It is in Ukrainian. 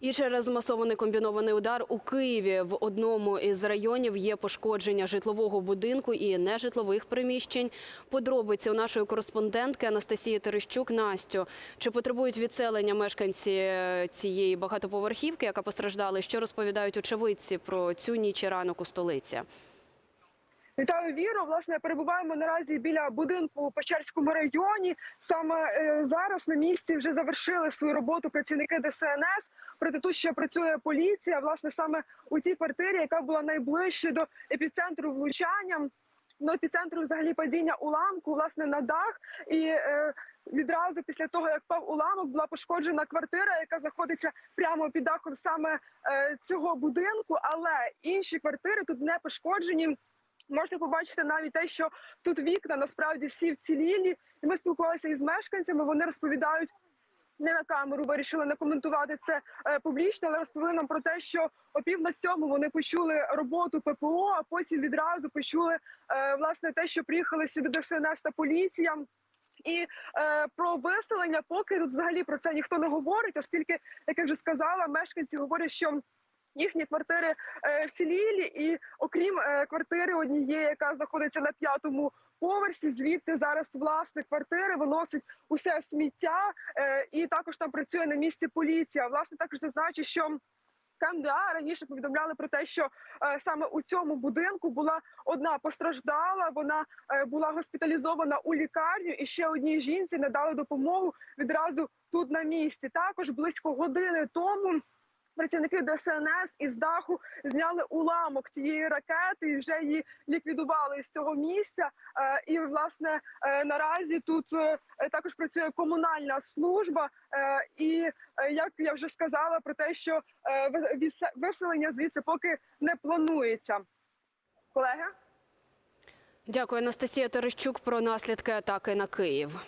І через масований комбінований удар у Києві в одному із районів є пошкодження житлового будинку і нежитлових приміщень. Подробиці у нашої кореспондентки Анастасії Терещук. Настю, чи потребують відселення мешканці е, цієї багатоповерхівки, яка постраждала? Що розповідають очевидці про цю ніч і ранок у столиці? Вітаю віру. Власне, перебуваємо наразі біля будинку у Печерському районі. Саме е, зараз на місці вже завершили свою роботу працівники ДСНС. Проте тут ще працює поліція. Власне, саме у цій квартирі, яка була найближче до епіцентру влучання. До епіцентру взагалі падіння уламку, власне, на дах і. Е, Відразу після того, як впав уламок, була пошкоджена квартира, яка знаходиться прямо під дахом саме е, цього будинку. Але інші квартири тут не пошкоджені. Можете побачити навіть те, що тут вікна насправді всі вцілілі. І ми спілкувалися із мешканцями. Вони розповідають не на камеру, вирішили не коментувати це е, публічно, але розповіли нам про те, що о пів на сьому вони почули роботу ППО, а потім відразу почули е, власне те, що приїхали сюди ДСНС та поліція. І е, про виселення поки тут взагалі про це ніхто не говорить, оскільки, як я вже сказала, мешканці говорять, що їхні квартири е, вцілілі, і окрім е, квартири однієї, яка знаходиться на п'ятому поверсі, звідти зараз власник квартири виносить усе сміття, е, і також там працює на місці поліція. Власне, також зазначу, що. КМДА раніше повідомляли про те, що саме у цьому будинку була одна постраждала. Вона була госпіталізована у лікарню, і ще одній жінці надали допомогу відразу тут на місці. Також близько години тому. Працівники ДСНС із даху зняли уламок цієї ракети і вже її ліквідували з цього місця. Е, І власне е, наразі тут е, також працює комунальна служба. І як я вже сказала про те, що виселення звідси поки не планується. Колеги. Дякую, Анастасія Терещук, про наслідки атаки на Київ.